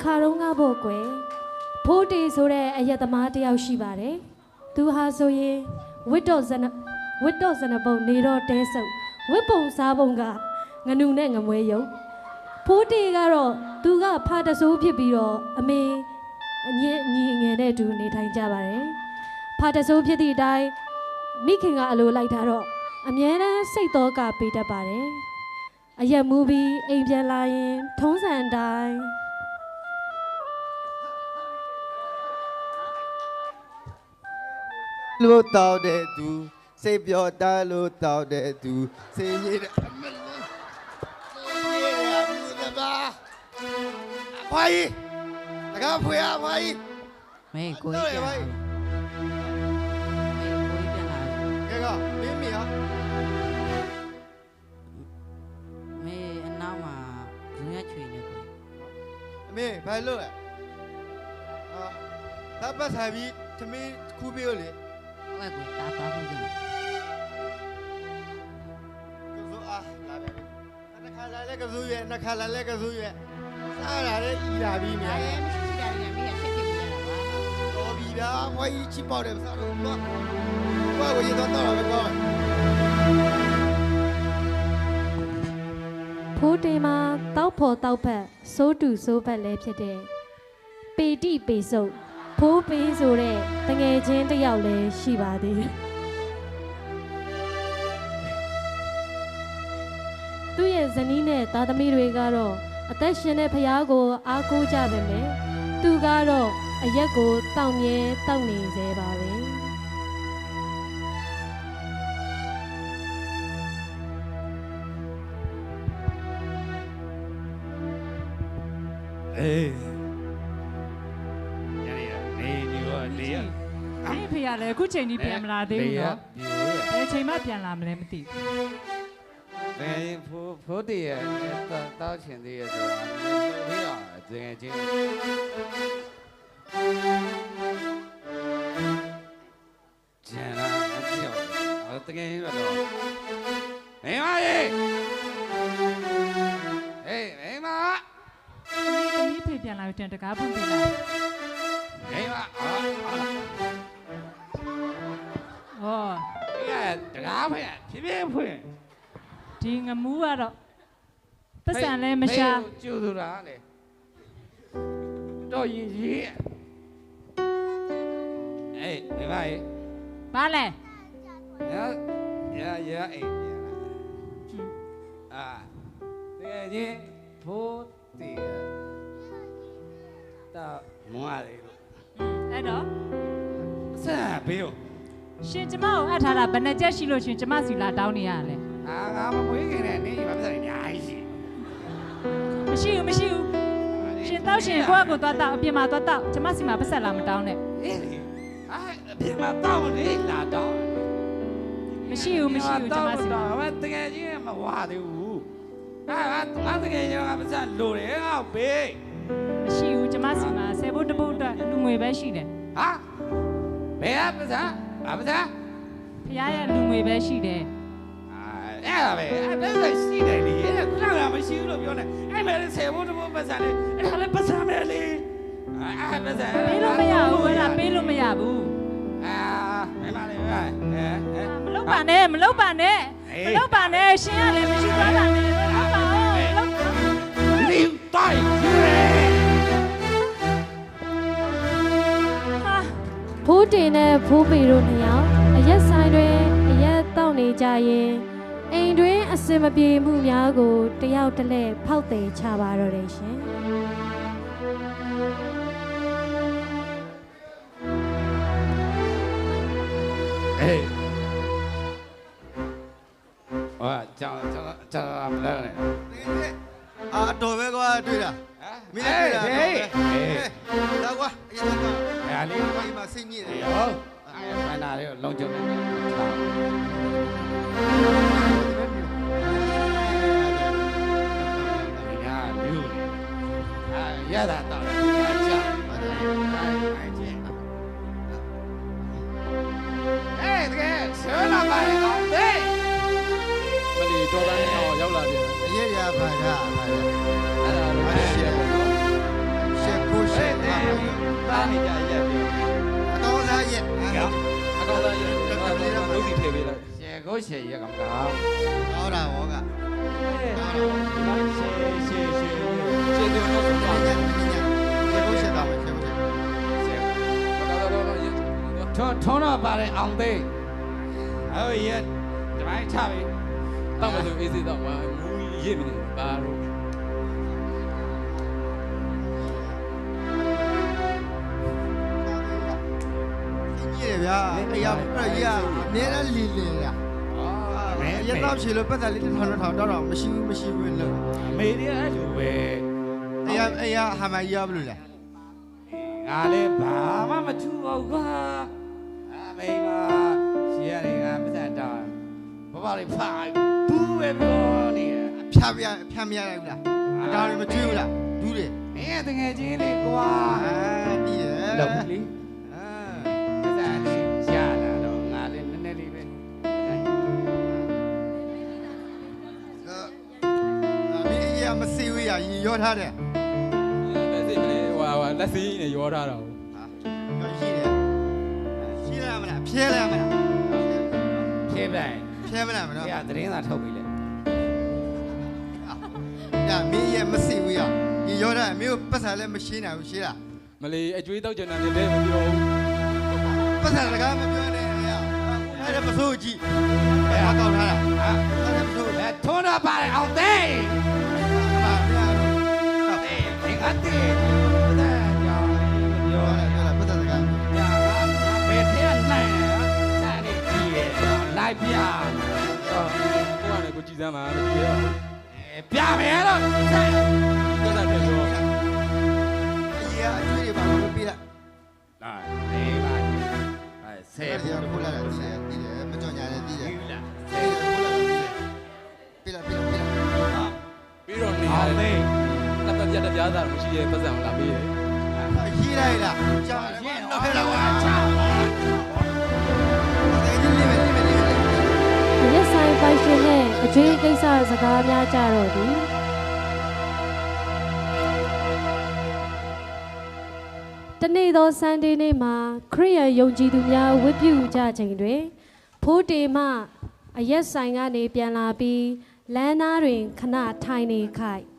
တခါတော့ငါဖို့ကွယ်ဖိုးတေဆိုတဲ့အယက်သမားတစ်ယောက်ရှိပါတယ်သူဟာဆိုရင်ဝစ်တော့ဇနဝစ်တော့ဇနပုံနေတော့တဲဆုပ်ဝစ်ပုံစားပုံကငနူနဲ့ငမွဲယုံဖိုးတေကတော့သူကဖာတဆိုးဖြစ်ပြီးတော့အမေအညစ်ညီငယ်နဲ့အတူနေထိုင်ကြပါတယ်ဖာတဆိုးဖြစ်သည့်အတိုင်းမိခင်ကအလိုလိုက်တာတော့အမြဲတမ်းစိတ်တော့ကပေးတတ်ပါတယ်အရက်မူပြီးအိမ်ပြန်လာရင်ထုံးစံအတိုင်း လို့တောက်တဲ့သူစိတ်ပြောတတ်လို့တောက်တဲ့သူစိတ်ရည်တဲ့အမလေးစိတ်ရည်တဲ့အမှုသဘာအဖွားကြီးတကားဖွေအဖွားကြီးမေကိုကြီးပြန်လာမေကိုကြီးပြန်လာကဲကမင်းမီဟာမေအနောက်မှာဇွန်ရချွေနေကိုအမေဘာလို့လဲအာတပ်ပတ်ဆိုင်ပြီးသမီးခူးပေးလို့လေ ဟုတ်ကဲ့ကိုတာတာဖို့ပြန်ကဇူအားလာတယ်နှခါလာလဲကဇူရဲ့နှခါလာလဲကဇူရဲ့စားရတဲ့ဤလာပြီးမြန်မရှိရှိတယ်မြန်ပြီးချက်ချက်ပြရတာပါတော်ပြီဗျာမွေးချစ်ပေါက်တယ်စားလို့တော့ဘာကိုရတော့တော့ပဲကောင်းဖိုးတေမှာတောက်ဖို့တောက်ဖက်စိုးတူစိုးဖက်လည်းဖြစ်တဲ့ပေတိပေစုပ် ဖိုးပေးဆိုတဲ့တငယ်ချင်းတစ်ယောက်လည်းရှိပါသေးတယ်သူ့ရဲ့ဇနီးနဲ့သားသမီးတွေကတော့အသက်ရှင်တဲ့ဖះကို အားကိုးကြပါမယ်သူကတော့အရက်ကိုတောက်မြဲတောက်နေသေးပါပဲအေး အဲ့ဖေရလည်းအခုချိန်ကြီးပြန်မလာသေးဘူးနော်ပြိုရဘယ်ချိန်မှပြန်လာမလဲမသိဘူးတကယ်ဖိုးဖိုးတည်းရတောက်ချင်သေးရဆိုတော့ဘယ်အောင်တကယ်ချင်းကျန်လာအပြောင်းတကယ်ရတော့မင်းမရေဟေးမင်းမသမီးဖေပြန်လာရင်တကားဖွင့်ပြလာမင်းမအာ ဟောဒီကတကားဖွင့်ဖြည်းဖြည်းဖွင့်ဒီငမူးကတော့ပတ်စံလည်းမရှာကျူသူလားလေတော့ရင်ကြီးအေးဒီပါရေဘာလဲရရရအေးအာတကယ်ချင်းဖိုးတည်တာမွားလေလို့အဲ့တော့ဆက်ဘေးကို ရှင်ကျမကိုအပ်ထားတာဘယ်နှကြက်ရှိလို့ရှင်ကျမစီလာတောင်းနေရလဲအာငါမမွေးခင်နဲ့နေပါပစံအများကြီးရှိမရှိဘူးမရှိဘူးရှင်တောက်ရှင်ကိုယ့်အကိုသွားတောက်အပြင်မှာသွားတောက်ကျမစီမှာပတ်ဆက်လာမတောင်းနဲ့အေးလေအာအပြင်မှာတောင်းလေလာတောင်းမရှိဘူးမရှိဘူးကျမစီမှာတော့တကယ်ချင်းမဝသေးဘူးအာငါတကယ်ချင်းကပစံလိုတယ်ငါဘေးမရှိဘူးကျမစီမှာဆယ်ဖို့တစ်ဖို့အတွက်လူငွေပဲရှိတယ်ဟာဘယ်ကပစံ ဘာပစံဖခင်ရဲ့လူငွေပဲရှိတယ်အဲ့ဒါပဲအဲ့ဒါရှိတယ်လေအဲ့ဒါခဏကမရှိဘူးလို့ပြောနေအဲ့မဲ့ဆယ်ဖို့တဖို့ပစံလေအဲ့ဒါလည်းပစံပဲလေအဲ့ပစံပေးလို့မရဘူးအဲ့ဒါပေးလို့မရဘူးအာမင်းမလေးပဲအဲအဲမလုပ်ပါနဲ့မလုပ်ပါနဲ့အေးမလုပ်ပါနဲ့ရှင်ကလည်းမရှိသွားတာနဲ့မလုပ်ပါဘူးမလုပ်ပါဘူးလီတို တင်နဲ့ဖိုးပေတို့နှစ်ယောက်အရက်ဆိုင်တွင်အရက်တောက်နေကြရင်အိမ်တွင်အစင်မပြေမှုများကိုတယောက်တစ်လဲဖောက်တယ်ချပါတော့တယ်ရှင်အေးဟာကြောင်ကြောင်ကြောင်မလဲနဲ့အာတော်ပဲကွာတွေ့တာမင်းလည်းတွေ့တာဟေးဟေးတော့ကွာအရင် ကတော့အဲ့လေးဘာမှစိတ်ညစ်တယ်ဟုတ်အဲ့မနာလေးလုံးကျုံနေညာလူအာရတာတော့အချာအဲ့ဒီအဲ့တကယ်ဆွ နေကြရက်ပြောအကောင်းစားရဲ့ကောင်းအကောင်းသားရင်လုံးစီထည့်ပေးလိုက်ရှယ်ကိုရှယ်ရက်ကောင်ကောင်းဟောတာဟောကဒီမှာရှယ်ရှယ်ရှယ်ကျေသူတော့ဆုံးပါညညညဘုရှင်းတော့မယ်ရှင်းဘုရှင်းရှယ်တော့တော့တော့ရင်ထွန်းထွန်းတော့ပါတယ်အောင်သိဟုတ်ရဲ့ဒီမိုင်းချပြီတောက်မလို့အေးစေးတော့ပါမူရစ်မနေပါတော့ကြီးရဗျာတရားပြရအများနဲ့လီလီရမဲရတော့ ချီလို့ပတ်သက်လေးတစ်ထောင်တစ်ထောင်တော့တော့မရှိဘူးမရှိဘူးလို့မေရီအဲ့လိုပဲအရာအရာဟာမရဘလို့လဲငါလည်းဘာမှမထူပါဘူးကွာအမေပါရှယ်ရတယ်ငါမစတာဘဘလေးဖာဘူးပဲပြောနေဖြာပြဖြာမရဘူးလားအတားတွေမကျွေးဘူးလားဒူးတွေမင်းတငယ်ချင်း ရာမစီဝေးရရောထားတယ်လက်စီမနေဟွာဟွာလက်စီနဲ့ရောထားတာကိုဟာရှိတယ်ရှိရမလားဖြဲရမလားဖြေပလိုက်ဖြဲမလားမနော်ပြသတင်းသာထုတ်ပြီလေညမင်းရဲ့မစီဝေးရဒီရောထားအမေကိုပတ်စားလည်းမရှိနိုင်ဘူးရှိလားမလီအကျွေးတောက်ကြတယ်လည်းမပြောဘူးပတ်စားတကားမပြောနဲ့ရအဲ့ဒါမစိုးကြည့်အဲ့ဒါကောက်ထားတာဟာအဲ့ဒါမစိုးလက်ထွန်းတော့ပါတယ်အောင် လိုက်ပြကိုကလည်းကိုကြည်စမ်းပါလို့ပြောပြမယ်တော့တော့တာတယ်ပြောအရာအကျွေးတွေပါလို့ပြလိုက်လာနေပါအဲဆဲအဲ့ဘူးဒါကိုလာတယ်ဆဲတည်တယ်မကြော်ညာတယ်တည်တယ်ဒီလားဆဲကိုလာတယ်ပြလိုက်ပြလိုက်ပြလိုက်ပြီးတော့နေအောင်ရတသိယ်အတပြတ်တရားသာမရှိရဲ့ပတ်စံလာပေးတယ်ရေးလိုက်လားကြောက်ရှရင်င်တော့တော့ဟဲ့ဟဲ့ ဆိုင်ပိုင်ရှင်နဲ့အကျွေးကိစ္စစကားများကြတော့သည်တနေ့သောဆန်ဒေးနေ့မှာခရိယန်ယုံကြည်သူများဝတ်ပြုကြချိန်တွင်ဖိုးတေမှအရက်ဆိုင်ကနေပြန်လာပြီးလမ်းသားတွင်ခဏထိုင်နေခိုက်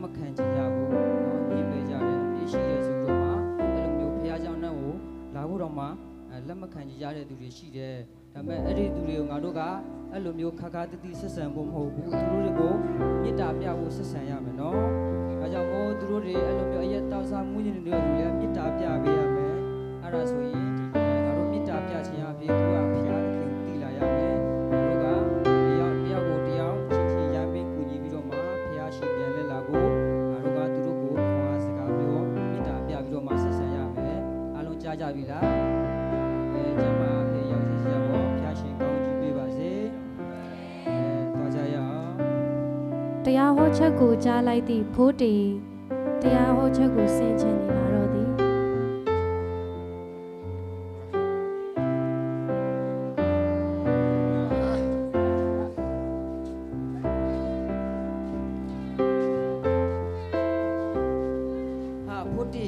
လက်မခံကြကြဘူးနော်ညင်းပယ်ကြတယ်အပြစ်ရှိတယ်ဆိုတော့မှအဲ့လိုမျိုးဖះเจ้าနဲ့ကိုလာဖို့တော့မှအဲလက်မခံကြကြတဲ့သူတွေရှိတယ်ဒါပေမဲ့အဲ့ဒီသူတွေကိုငါတို့ကအဲ့လိုမျိုးခါခါတတိဆက်ဆံဖို့မဟုတ်ဘူးသူတို့တွေကိုမေတ္တာပြဖို့ဆက်ဆံရမယ်နော် ဒါကြောင့်မို့သူတို့တွေအဲ့လိုမျိုးအရက်တောက်စားမှုညင်နေတဲ့လူတွေမေတ္တာပြပေးရမယ်။အဲ့ဒါဆိုရင်ဒီငါ ကြားကြပြီလား။အဲကျမအဖေရောက်စီစီရပေါ့ဖျားရှင်ကောင်းကြီးပေးပါစေ။အဲသွားကြရအောင်တရားဟောချက်ကိုကြားလိုက်သည့်ဖိုးတေတရားဟောချက်ကိုဆင်ခြင်နေပါတော့သည်ဟာဖို့တိ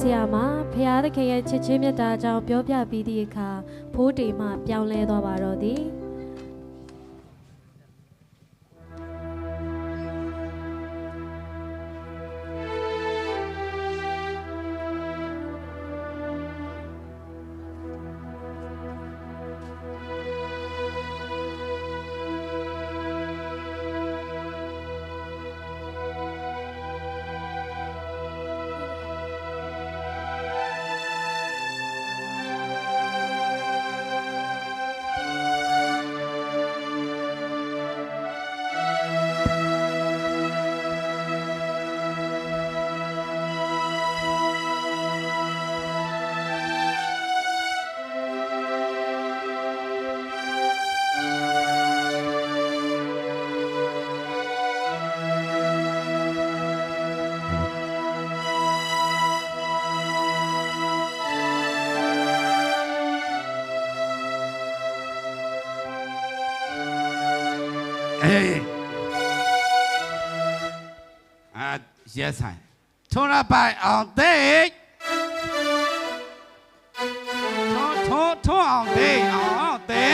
ဆရာမဖရာသခင်ရဲ့ချစ်ချင်းမြတ်တာကြောင့်ပြောပြပြီးသည့်အခါဖိုးတေမှပြောင်းလဲသွားပါတော့သည် ရက်ဆိုင်ထုံးရပိုင်အောင်သိထုံးထုံးထုံးအောင်သိအောင်သိ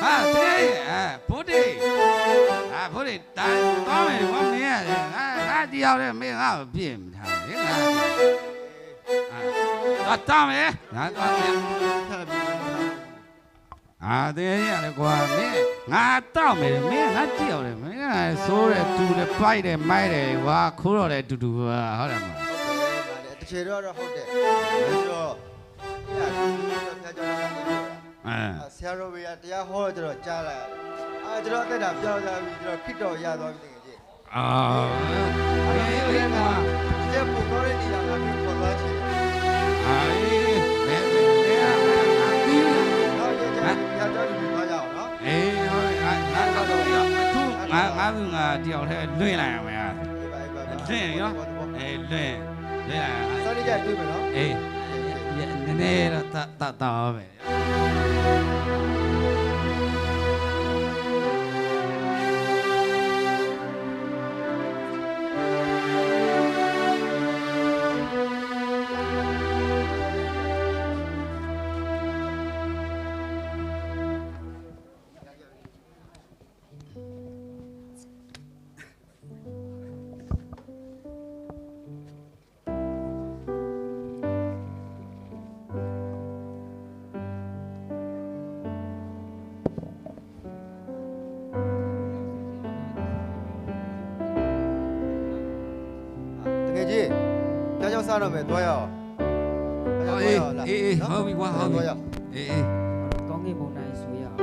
ဟာသိအာဘုဒ္ဓအာဘုဒ္ဓတန်တော့မယ်ဘာမင်းရလဲငါငါတယောက်နဲ့မင်းငါ့ကိုပြည့်မထားလေငါအာတော့မယ်ငါတော့မယ်ဆက်ပြီးတော့အာတဲ့ရတယ်ကွာမင်း ငါတောက်မယ်မင်းငါကြည့်အောင်လေမင်းကဆိုးတယ်တူတယ်ပိုက်တယ်မိုက်တယ်ကွာခိုးတော့တယ်တူတူပါဟုတ်တယ်မလားဟုတ်တယ်ဗါတယ်တစ်ချေတော့တော့ဟုတ်တယ်ပြီးတော့ညဒီတော့ဖျားကြောင်းကနေပြောတာအဲအာဆရာတော်ဘေးကတရားဟောတော့ကျွန်တော်ကြားလိုက်ရတယ်အာကျွန်တော်အသက်တာပြောင်းသွားပြီကျွန်တော်ခစ်တော်ရသွားပြီတကယ်ကြီးအာအဲ့ဒီဘက်ကဒီကျပုံတော်တဲ့နေရာကပြီးပေါ်သွားချင်တယ်အာ ငါငါကငါတယောက်တည်းလွင့်လိုက်ရမယ်အေးပါအေးပါလွင့်ရောအေးလွင့်လွင့်လိုက်စောင့်နေကြတွေ့မယ်နော်အေးနည်းနည်းတော့တတ်တော့ပဲတ စားတော့မယ်သွားရအောင်အေးအေးအေးဟုတ်ပြီကွာဟုတ်ပြီသွားရအေးအေးကောင်းကင်ဘုံတိုင်းဆိုရအောင်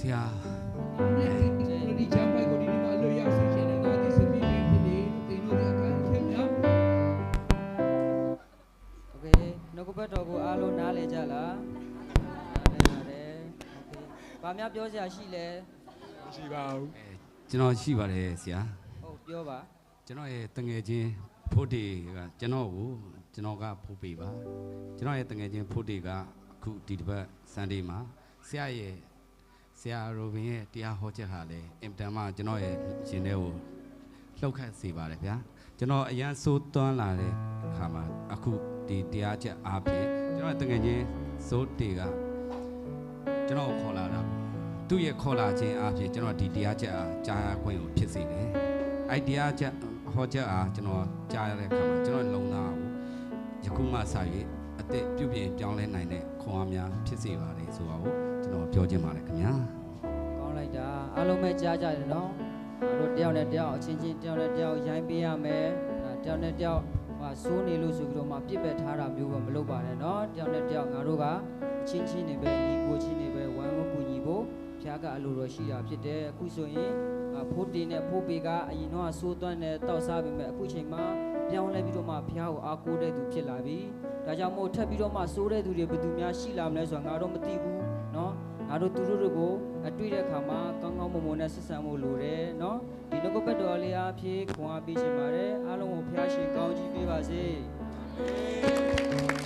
ဆရာ ဒီချမ်းပိုက်ကိုဒီနေ့မှာလွတ်ရောက်စေခြင်းနဲ့ငါသည်စပီရီဖြစ်နေတင်တို့တဲ့အခန်းခင်များ โอเคနှုတ်ကပတ်တော်ကိုအားလုံးနားလည်ကြလားနားလည်ပါတယ်โอเคဘာများပြောစရာရှိလဲ ရှိပါဘူး အဲကျွန်တော်ရှိပါတယ်ဆရာ ဟုတ်ပြောပါ ကျွန်တော်ရဲ့တငယ်ချင်းဖိုးတေကကျွန်တော်ကိုကျွန်တော်ကဖိုးပေးပါကျွန်တော်ရဲ့တငယ်ချင်းဖိုးတေကအခုဒီတစ်ပတ်စန်ဒေးမှာဆရာရဲ့ ဆရာရိုဘင်ရဲ့တရားဟောချက်ဟာလည်းအင်တန်မှကျွန်တော်ရဲ့ရှင်ထဲကိုလှုပ်ခတ်စေပါတယ်ဗျာကျွန်တော်အရန်စိုးသွမ်းလာတဲ့အခါမှာအခုဒီတရားချက်အားဖြင့်ကျွန်တော်ရဲ့တငယ်ချင်းစိုးတေကကျွန်တော်ကိုခေါ်လာတာတသူ့ရဲ့ခေါ်လာခြင်းအပြင်ကျွန်တော်ဒီတရားချက်အားကြားရခွင့်ကိုဖြစ်စေတယ်အဲ့တရားချက်ဟောချက်အားကျွန်တော်ကြားရတဲ့အခါမှာကျွန်တော်လုံသားကိုယခုမှစ၍အ သက်ပြုပြင်ပြောင်းလဲနိုင်တဲ့ခွန်အားများဖြစ်စေပါလေဆိုတော့ကျွန်တော်ပြောချင်ပါတယ်ခင်ဗျာကောင်းလိုက်တာအားလုံးပဲကြားကြတယ်နော်အားတို့တယောက်နဲ့တယောက်အချင်းချင်းတယောက်နဲ့တယောက်ရိုင်းပေးရမယ်အဲတယောက်နဲ့တယောက်ဟာစိုးနေလို့ဆိုပြီးတော့မှပြစ်ပယ်ထားတာမျိုးပဲမလုပ်ပါနဲ့နော်တယောက်နဲ့တယောက်ငါတို့ကအချင်းချင်းနေပဲညီကိုချင်းနေပဲဝမ်းဝကူညီဖို့ဖျားကအလိုတော်ရှိတာဖြစ်တယ်အခုဆိုရင်အာဖိုးတင်နဲ့ဖိုးပေကအရင်တော့စိုးသွမ်းနဲ့တောက်စားပေမဲ့အခုချိန်မှာပြောင်းလဲပြီးတော့မှဖျားကိုအားကိုးတဲ့သူဖြစ်လာပြီ ဒါကြောင့်မို့ထပ်ပြီးတော့မှစိုးတဲ့သူတွေဘယ်သူများရှိလာမလဲဆိုတာငါတို့မသိဘူးနော် ငါတို့သူတို့တို့ကိုအတွေ့တဲ့အခါမှာကောင်းကောင်းမွန်မွန်နဲ့ဆက်ဆံဖို့လိုတယ်เนาะဒီနှုတ်ကပတ်တော်လေးအားဖြင့်ခွန်အားပေးခြင်းပါတယ်အားလုံးကိုဖျားရှင်ကောင်းချီးပေးပါစေ Amen.